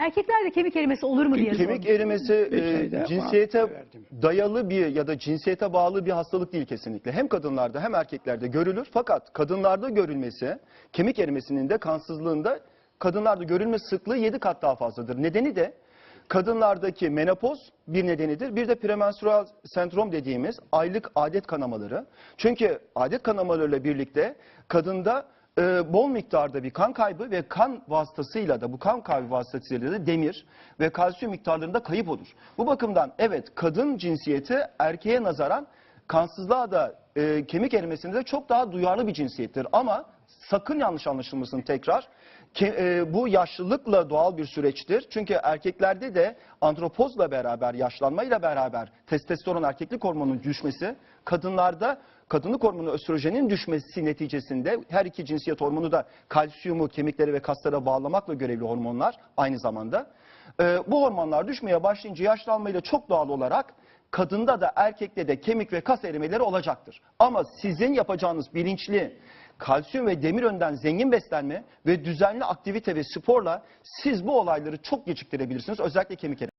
Erkeklerde kemik erimesi olur mu diye Kemik sormuş. erimesi e, şey cinsiyete dayalı bir ya da cinsiyete bağlı bir hastalık değil kesinlikle. Hem kadınlarda hem erkeklerde görülür. Fakat kadınlarda görülmesi, kemik erimesinin de kansızlığında kadınlarda görülme sıklığı 7 kat daha fazladır. Nedeni de kadınlardaki menopoz bir nedenidir. Bir de premenstrüel sendrom dediğimiz aylık adet kanamaları. Çünkü adet kanamalarıyla birlikte kadında e, bol miktarda bir kan kaybı ve kan vasıtasıyla da bu kan kaybı vasıtasıyla da demir ve kalsiyum miktarlarında kayıp olur. Bu bakımdan evet kadın cinsiyeti erkeğe nazaran kansızlığa da e, kemik erimesinde de çok daha duyarlı bir cinsiyettir. Ama sakın yanlış anlaşılmasın tekrar. Ke- e, bu yaşlılıkla doğal bir süreçtir. Çünkü erkeklerde de antropozla beraber, yaşlanmayla beraber testosteron erkeklik hormonunun düşmesi, kadınlarda kadınlık hormonu östrojenin düşmesi neticesinde her iki cinsiyet hormonu da kalsiyumu kemiklere ve kaslara bağlamakla görevli hormonlar aynı zamanda. E, bu hormonlar düşmeye başlayınca yaşlanmayla çok doğal olarak kadında da erkekte de kemik ve kas erimeleri olacaktır. Ama sizin yapacağınız bilinçli kalsiyum ve demir önden zengin beslenme ve düzenli aktivite ve sporla siz bu olayları çok geciktirebilirsiniz. Özellikle kemik erimesi.